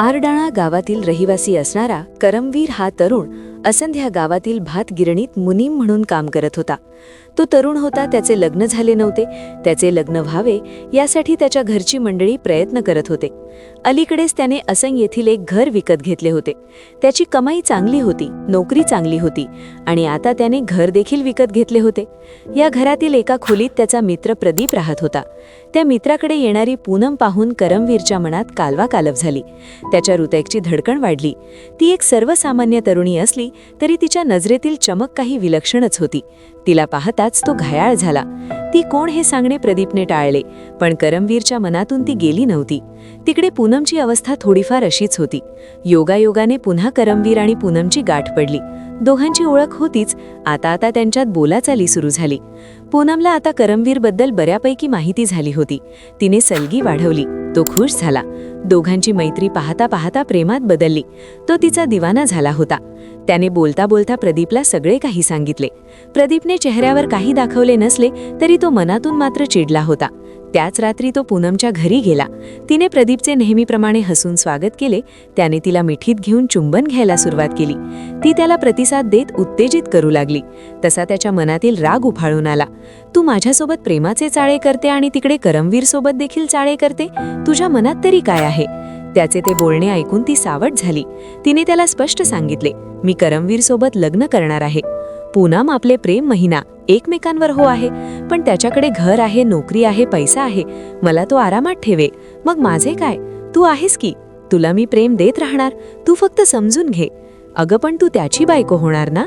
आरडाणा गावातील रहिवासी असणारा करमवीर हा तरुण असंध्या गावातील भात गिरणीत मुनीम म्हणून काम करत होता. तो तरुण होता त्याचे लग्न झाले नव्हते. त्याचे लग्न व्हावे यासाठी त्याच्या घरची मंडळी प्रयत्न करत होते. अलीकडेच त्याने असंग येथील एक घर विकत घेतले होते. त्याची कमाई चांगली होती नोकरी चांगली होती आणि आता त्याने घर देखील विकत घेतले होते. या घरातील एका खोलीत त्याचा मित्र प्रदीप राहत होता. त्या मित्राकडे येणारी पूनम पाहून करमवीरच्या मनात कालवा कालव झाली. त्याच्या हृदयाची धडकण वाढली. ती एक सर्वसामान्य तरुणी असली तरी तिच्या नजरेतील चमक काही विलक्षणच होती. तिला पाहताच तो घायाळ झाला. ती कोण हे सांगणे प्रदीपने टाळले पण करमवीरच्या मनातून ती गेली नव्हती. तिकडे पूनमची अवस्था थोडीफार अशीच होती. योगायोगाने पुन्हा करमवीर आणि पूनमची गाठ पडली. दोघांची ओळख होतीच आता आता त्यांच्यात बोलाचाली सुरू झाली. पूनमला आता करमवीरबद्दल बऱ्यापैकी माहिती झाली होती. तिने सलगी वाढवली. तो खुश झाला. दोघांची मैत्री पाहता पाहता प्रेमात बदलली. तो तिचा दिवाना झाला होता. त्याने बोलता बोलता प्रदीपला सगळे काही सांगितले. प्रदीपने चेहऱ्यावर काही दाखवले नसले तरी तो मनातून मात्र चिडला होता. त्याच रात्री तो पूनमच्या घरी गेला. तिने प्रदीपचे नेहमीप्रमाणे हसून स्वागत केले. त्याने तिला मिठीत घेऊन चुंबन घ्यायला सुरुवात केली. ती त्याला प्रतिसाद देत उत्तेजित करू लागली. तसा त्याच्या मनातील राग उफाळून आला. तू माझ्यासोबत प्रेमाचे चाळे करते आणि तिकडे करमवीर सोबत देखील चाळे करते? तुझ्या मनात तरी काय आहे? त्याचे ते बोलणे ऐकून ती सावट झाली. तिने त्याला स्पष्ट सांगितले मी करमवीर सोबत लग्न करणार आहे. पूनम आपले प्रेम महिना एकमेकांवर हो आहे पण त्याच्याकडे घर आहे नोकरी आहे पैसा आहे मला तो आरामात ठेवे. मग माझे काय? तू आहेस की? तुला मी प्रेम देत राहणार तू फक्त समजून घे. अगं पण तू त्याची बायको होणार ना?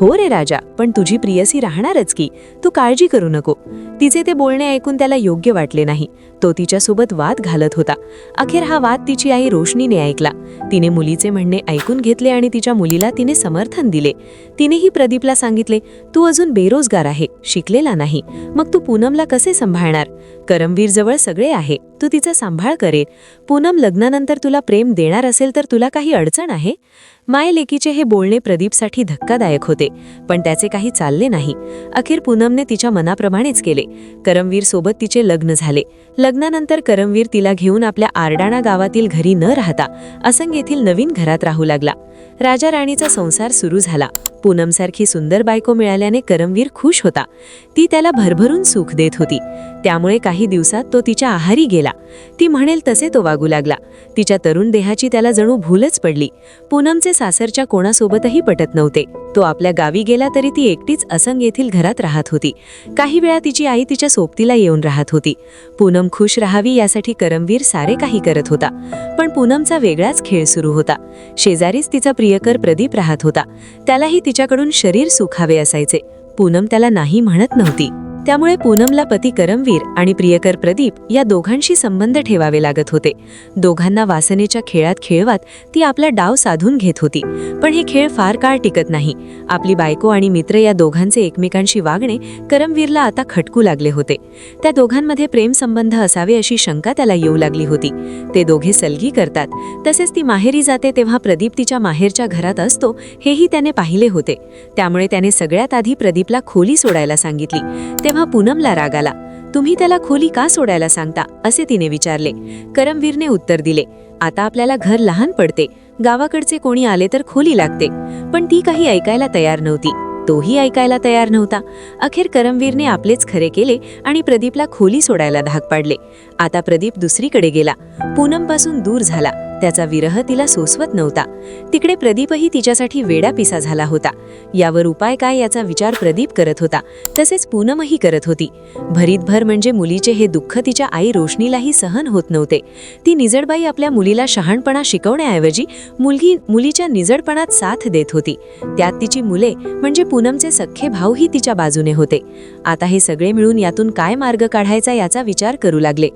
हो रे राजा पण तुझी प्रियसी राहणारच की. तू काळजी करू नको. तिचे ते बोलणे ऐकून त्याला योग्य वाटले नाही. तो तिच्यासोबत वाद घालत होता. अखेर हा वाद तिची आई रोशनीने ऐकला. तिने मुलीचे म्हणणे ऐकून घेतले आणि तिच्या मुलीला तिने समर्थन दिले. तिनेही प्रदीपला सांगितले तू अजून बेरोजगार आहे शिकलेला नाही. मग तू पूनमला कसे सांभाळणार? करमवीरजवळ सगळे आहे. तू तिचा सांभाळ करे. पूनम लग्नानंतर तुला प्रेम देणार असेल तर तुला काही अडचण आहे? माय लेकीचे हे बोलणे प्रदीपसाठी धक्कादायक होते पण त्याचे काही चालले नाही. अखेर पूनमने तिच्या मनाप्रमाणेच केले. करमवीर सोबत तिचे लग्न झाले. लग्नानंतर करमवीर तिला घेऊन आपल्या आरडाणा गावातील घरी न राहता असंग येथील नवीन घरात राहू लागला. राजा राणीचा संसार सुरू झाला. पूनमसारखी सुंदर बायको मिळाल्याने करमवीर खुश होता. ती त्याला भरभरून सुख देत होती. त्यामुळे काही दिवसात तो तिच्या आहारी गेला. ती म्हणेल तसे तो वागू लागला. तिच्या तरुण देहाची त्याला जणू भूलच पडली. पूनमचे सासरच्या कोणासोबतही पटत नव्हते. तो आपल्या गावी गेला तरी ती एकटीच असंग येथील घरात राहत होती. काही वेळा तिची आई तिच्या सोबतीला येऊन राहत होती. पूनम खुश राहावी यासाठी करमवीर सारे काही करत होता. पण पूनमचा वेगळाच खेळ सुरू होता. शेजारीच तिचा प्रियकर प्रदीप राहत होता. त्यालाही तिच्याकडून शरीर सुखावे असायचे. पूनम त्याला नाही म्हणत नव्हती. त्यामुळे पूनमला पती करमवीर आणि प्रियकर प्रदीप या दोघांशी संबंध ठेवावे लागत होते. दोघांना वासनेच्या खेळात खेळवत ती आपला डाव साधून घेत होती. पण हे खेळ फार काळ टिकत नाही. आपली बायको आणि मित्र या दोघांचे एकमेकांशी वागणे करमवीरला आता खटकू लागले होते. त्या दोघांमध्ये प्रेम संबंध असावे अशी शंका त्याला येऊ लागली होती. ते दोघे सलगी करतात. तसेच ती माहेरी जाते तेव्हा प्रदीप तिच्या माहेरच्या घरात असतो हेही त्याने पाहिले होते. त्यामुळे त्याने सगळ्यात आधी प्रदीपला खोली सोडायला सांगितली. तेव्हा पूनमला राग आला. तुम्ही त्याला खोली का सोडायला सांगता? असे तिने विचारले. करमवीरने उत्तर दिले आता आपल्याला घर लहान पडते. गावाकडचे कोणी आले तर खोली लागते. पण ती काही ऐकायला तयार नव्हती. तोही ऐकायला तयार नव्हता. अखेर करमवीरने आपलेच खरे केले आणि प्रदीपला खोली सोडायला धाक पाडले. आता प्रदीप दुसरीकडे गेला. पूनमपासून दूर झाला. त्याचा विरह तिला सोसवत नव्हता. तिकडे प्रदीपही तिच्यासाठी वेडा पिसा झाला होता. यावर उपाय काय याचा विचार प्रदीप करत होता. तसेच पूनमही करत होती. भरीतभर म्हणजे मुलीचे हे दुःख तिच्या आई रोशनीलाही सहन होत नव्हते. ती निजडबाई आपल्या मुलीला शहाणपणा शिकवण्याऐवजी मुलगी मुलीच्या निजडपणात साथ देत होती. त्यात तिची मुले म्हणजे पूनमचे सख्खे भाऊही तिच्या बाजूने होते. आता हे सगळे मिळून यातून काय मार्ग काढायचा याचा विचार करू लागले.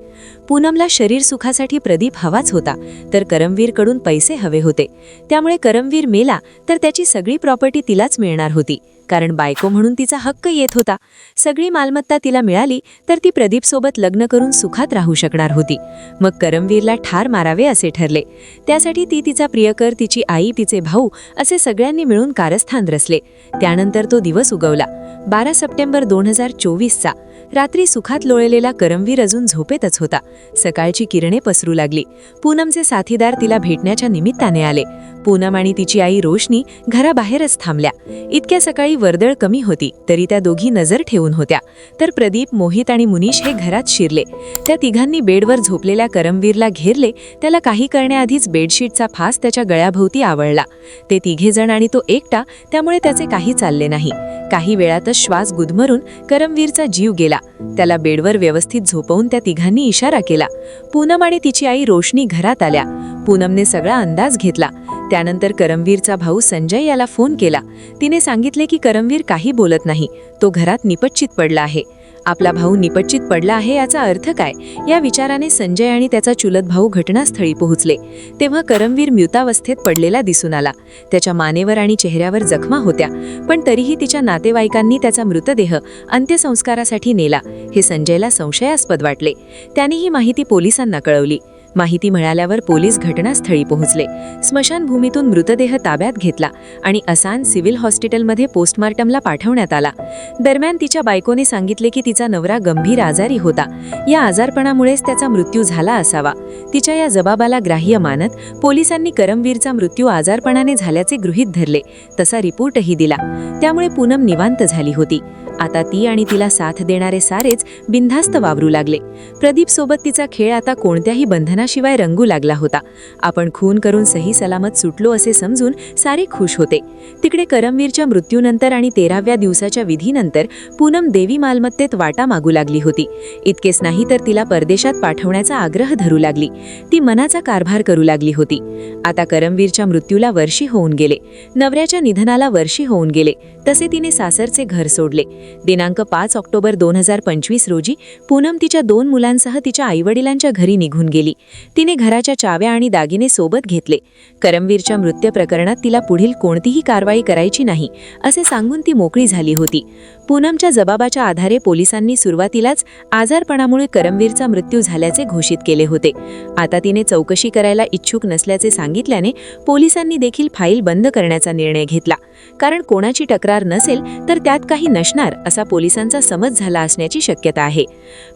पूनमला शरीर सुखासाठी प्रदीप हवाच होता तर करमवीरकडून पैसे हवे होते. त्यामुळे करमवीर मेला तर त्याची सगळी प्रॉपर्टी तिलाच मिळणार होती कारण बायको म्हणून तिचा हक्क येत होता. सगळी मालमत्ता तिला मिळाली तर ती प्रदीपसोबत लग्न करून सुखात राहू शकणार होती. मग करमवीरला ठार मारावे असे ठरले. त्यासाठी ती तिचा प्रियकर तिची आई तिचे भाऊ असे सगळ्यांनी मिळून कारस्थान रचले. त्यानंतर तो दिवस उगवला. बारा सप्टेंबर दोन हजार चोवीसचा. रात्री सुखात लोळलेला करमवीर अजून झोपेतच होता. सकाळची किरणे पसरू लागली. पूनमचे साथीदार तिला भेटण्याच्या निमित्ताने आले. पूनम आणि तिची आई रोशनी घराबाहेरच थांबल्या. इतक्या सकाळी वर्दळ कमी होती तरी त्या दोघी नजर ठेवून होत्या. तर प्रदीप मोहित आणि मुनीश हे घरात शिरले. त्या तिघांनी बेडवर झोपलेल्या करमवीरला घेरले त्याला काही करण्याआधीच बेडशीटचा फास त्याच्या गळ्याभोवती आवळला. ते तिघेजण आणि तो एकटा त्यामुळे त्याचे काही चालले नाही. काही वेळातच श्वास गुदमरून करमवीरचा जीव गेला. त्याला बेडवर व्यवस्थित झोपवून त्या तिघांनी इशारा केला. पूनम आणि तिची आई रोशनी घरात आल्या. पूनमने सगळा अंदाज घेतला. त्यानंतर करमवीरचा भाऊ संजय याला फोन केला. तिने सांगितले की करमवीर काही बोलत नाही. तो घरात निपच्चित पडला आहे. आपला भाऊ निपच्चित पडला आहे याचा अर्थ काय? या विचाराने संजय आणि त्याचा चुलत भाऊ घटनास्थळी पोहोचले. तेव्हा करमवीर म्युतावस्थेत पडलेला दिसून आला. त्याच्या मानेवर आणि चेहऱ्यावर जखमा होत्या पण तरीही तिच्या नातेवाईकांनी त्याचा मृतदेह अंत्यसंस्कारासाठी नेला हे संजयला संशयास्पद वाटले. त्याने ही माहिती पोलिसांना कळवली. माहिती मिळाल्यावर पोलीस घटनास्थळी पोहोचले. स्मशानभूमीतून मृतदेह ताब्यात घेतला आणि असान सिव्हिल हॉस्पिटलमध्ये पोस्टमार्टमला पाठवण्यात आला. दरम्यान तिच्या बायकोने सांगितले की तिचा नवरा गंभीर आजारी होता. या आजारपणामुळेच त्याचा मृत्यू झाला असावा. तिच्या या जबाबाला ग्राह्य मानत पोलिसांनी करमवीरचा मृत्यू आजारपणाने झाल्याचे गृहीत धरले. तसा रिपोर्टही दिला. त्यामुळे पूनम निवांत झाली होती. आता ती आणि तिला साथ देणारे सारेच बिनधास्त वावरू लागले. प्रदीप सोबत तिचा खेळ आता कोणत्याही बंधनाशिवाय रंगू लागला होता. आपण खून करून सही सलामत सुटलो असे समजून सारे खुश होते. तिकडे करमवीरच्या मृत्यूनंतर आणि तेराव्या दिवसाच्या विधीनंतर पूनम देवी मालमत्तेत वाटा मागू लागली होती. इतकेच नाही तर तिला परदेशात पाठवण्याचा आग्रह धरू लागली. ती मनाचा कारभार करू लागली होती. आता करमवीरच्या मृत्यूला वर्षी होऊन गेले. नवऱ्याच्या निधनाला वर्षी होऊन गेले. तसे तिने सासरचे घर सोडले. दिनांक पाच ऑक्टोबर दोन हजार पंचवीस रोजी पूनम तिच्या दोन मुलांसह तिच्या आईवडिलांच्या घरी निघून गेली. तिने घराच्या चाव्या आणि दागिने सोबत घेतले. करमवीरच्या मृत्यू प्रकरणात तिला पुढील कोणतीही कारवाई करायची नाही असे सांगून ती मोकळी झाली होती. पूनमच्या जबाबाच्या आधारे पोलिसांनी सुरुवातीलाच आजारपणामुळे करमवीरचा मृत्यू झाल्याचे घोषित केले होते. आता तिने चौकशी करायला इच्छुक नसल्याचे सांगितल्याने पोलिसांनी देखील फाईल बंद करण्याचा निर्णय घेतला. कारण कोणाची तक्रार नसेल तर त्यात काही नसणार असा पोलिसांचा समज झाला असण्याची शक्यता आहे.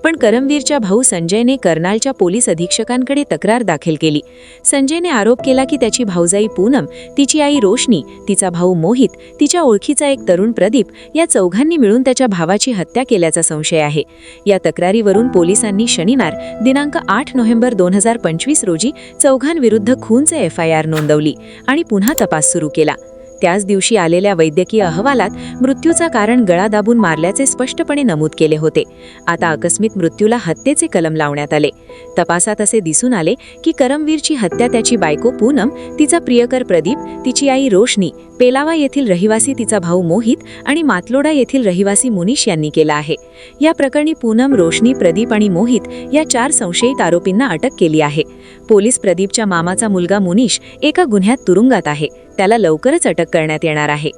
पण करमवीरच्या भाऊ संजयने कर्नालच्या पोलीस अधीक्षकांकडे तक्रार दाखल केली. संजयने आरोप केला की त्याची भाऊजाई पूनम तिची आई रोशनी तिचा भाऊ मोहित तिच्या ओळखीचा एक तरुण प्रदीप या चौघांनी मिळून त्याच्या भावाची हत्या केल्याचा संशय आहे. या तक्रारीवरून पोलिसांनी शनिवार दिनांक आठ नोव्हेंबर दोन हजार पंचवीस रोजी चौघांविरुद्ध खूनचे एफ आय आर नोंदवली आणि पुन्हा तपास सुरू केला. त्याच दिवशी आलेल्या वैद्यकीय अहवालात मृत्यूचा कारण गळा दाबून मारल्याचे स्पष्टपणे नमूद केले होते. आता अकस्मित मृत्यूला हत्येचे कलम लावण्यात आले. तपासात असे दिसून आले की करमवीरची हत्या त्याची बायको पूनम तिचा प्रियकर प्रदीप तिची आई रोशनी पेलावा येथील रहिवासी तिचा भाऊ मोहित आणि मातलोडा येथील रहिवासी मुनीश यांनी केला आहे. या प्रकरणी पूनम रोशनी प्रदीप आणि मोहित या चार संशयित आरोपींना अटक केली आहे. पोलीस प्रदीपच्या मामाचा मुलगा मुनीश एका गुन्ह्यात तुरुंगात आहे. त्याला लवकरच अटक करण्यात येणार आहे.